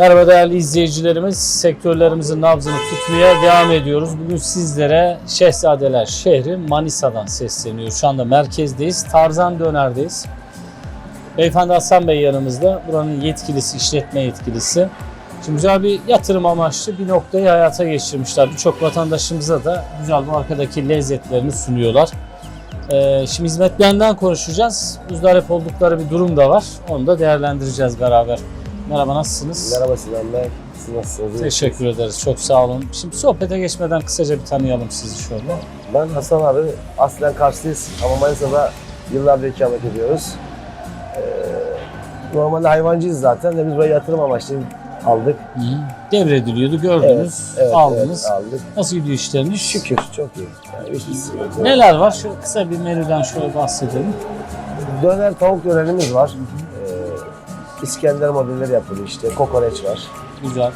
Merhaba değerli izleyicilerimiz. Sektörlerimizin nabzını tutmaya devam ediyoruz. Bugün sizlere Şehzadeler şehri Manisa'dan sesleniyoruz. Şu anda merkezdeyiz. Tarzan Döner'deyiz. Beyefendi Hasan Bey yanımızda. Buranın yetkilisi, işletme yetkilisi. Şimdi güzel bir yatırım amaçlı bir noktayı hayata geçirmişler. Birçok vatandaşımıza da güzel bu arkadaki lezzetlerini sunuyorlar. Ee, şimdi hizmetlerinden konuşacağız. Muzdarip oldukları bir durum da var. Onu da değerlendireceğiz beraber. Merhaba nasılsınız? Merhaba Sinan Bey. Siz nasılsınız? Teşekkür ederiz. Çok sağ olun. Şimdi sohbete geçmeden kısaca bir tanıyalım sizi şöyle. Ben Hasan abi. Aslen Karslıyız ama Manisa'da yıllardır ikamet ediyoruz. Ee, normalde hayvancıyız zaten de biz buraya yatırım amaçlı aldık. Devrediliyordu, gördünüz, evet, aldınız. evet, aldık. Nasıl gidiyor işleriniz? Şükür çok iyi. Yani hiçbir sıkıntı yok. Neler var? Şöyle kısa bir menüden şöyle bahsedelim. Döner tavuk dönerimiz var. İskender modelleri yapılıyor işte. Kokoreç var. Güzel.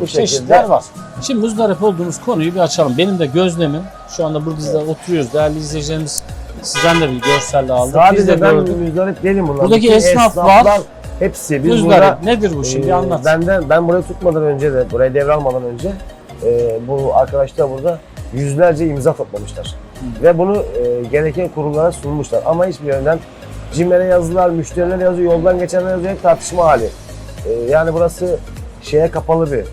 Bu şekilde. Çeşitler var. Şimdi muzdarip olduğumuz konuyu bir açalım. Benim de gözlemim, şu anda burada da oturuyoruz. Değerli izleyicilerimiz sizden de bir görselle aldık. Biz de Sadece ben gördük. müzdarip değilim bunlar. Buradaki Bütün esnaflar- esnaflar hepsi. Biz Muzdarip. burada Nedir bu şimdi? Ee, Anlat. Benden, ben burayı tutmadan önce de, burayı devralmadan önce e, bu arkadaşlar burada yüzlerce imza toplamışlar. Ve bunu e, gereken kurullara sunmuşlar. Ama hiçbir yönden CİMER'e yazılar, müşteriler yazıyor, yoldan geçenler yazıyor, hep tartışma hali. E, yani burası şeye kapalı bir, e,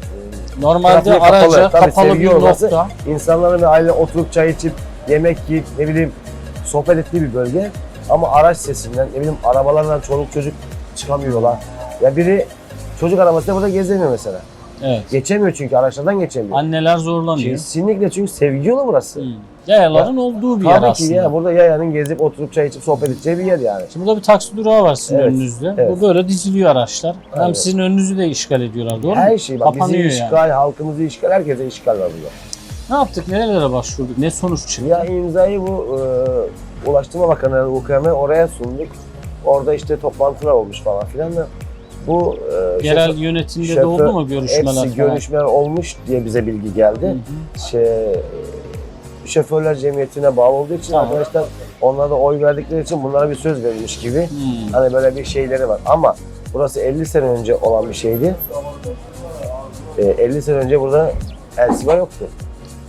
Normalde trafiğe kapalı. araca Tabii kapalı bir yolması. nokta. insanların ve aile oturup çay içip, yemek yiyip, ne bileyim sohbet ettiği bir bölge. Ama araç sesinden, ne bileyim arabalardan çoluk çocuk çıkamıyor yola. Ya biri çocuk arabasıyla burada gezemiyor mesela. Evet. Geçemiyor çünkü araçlardan geçemiyor. Anneler zorlanıyor. Kesinlikle çünkü sevgi yolu burası. Hmm. Yayaların olduğu bir yer Tabii aslında. ki ya burada yayanın gezip oturup çay içip sohbet edeceği bir yer yani. Şimdi burada bir taksi durağı var sizin Evet, önünüzde. evet. Bu böyle diziliyor araçlar. Hem Evet. sizin önünüzü de işgal ediyorlar doğru mu? Her şey bak bizi Kapanıyor yani. işgal, halkımızı işgal, herkese işgal var burada. Ne yaptık? Nerelere başvurduk? Ne sonuç çıktı? Ya imzayı bu e, Ulaştırma Bakanı UKM oraya sunduk. Orada işte toplantılar olmuş falan filan da bu e, Yerel şoför- yönetimde de şoför- oldu mu görüşmeler hepsi falan? görüşmeler olmuş diye bize bilgi geldi. Hı hı. şey, şoförler cemiyetine bağlı olduğu için Tamam. arkadaşlar onlara da oy verdikleri için bunlara bir söz verilmiş gibi. Hmm. Hani böyle bir şeyleri var. Ama burası 50 sene önce olan bir şeydi. Ee, 50 sene önce burada Elsiva yoktu.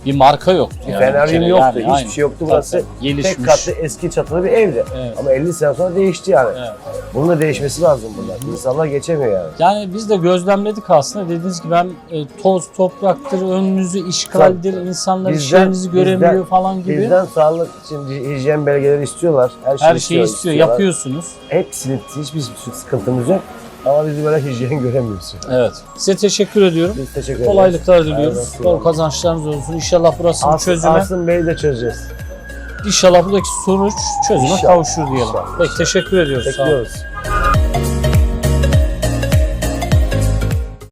Bir marka yoktu Bir yani. Feneryum yoktu. yani, Hiçbir aynen. şey yoktu. Tabii, Burası tabii. gelişmiş. tek katlı eski çatılı bir evdi. Evet. Ama 50 sene sonra değişti yani. Evet. Bunun da değişmesi lazım burada. İnsanlar geçemiyor yani. Yani biz de gözlemledik aslında. Dediğiniz gibi hem e, toz, topraktır, önünüzü işgaldir, insanlar Bizden- işlerinizi göremiyor bizden- falan gibi. Bizden sağlık için hijyen belgeleri istiyorlar. Her şeyi, Her şeyi istiyor, istiyorlar. yapıyorsunuz. Hepsini, hiçbir sıkıntımız yok. Ama biz böyle hijyen göremiyoruz. Evet. Size teşekkür ediyorum. Biz teşekkür ederiz. Kolaylıklar diliyoruz. Aynen. Bol kazançlarınız olsun. İnşallah burasının Asım, çözüme, Asım Bey'i de çözeceğiz. inşallah buradaki sonuç çözüme İnşallah. kavuşur diyelim. İnşallah. Peki teşekkür ediyoruz. Sağ olun. Bekliyoruz.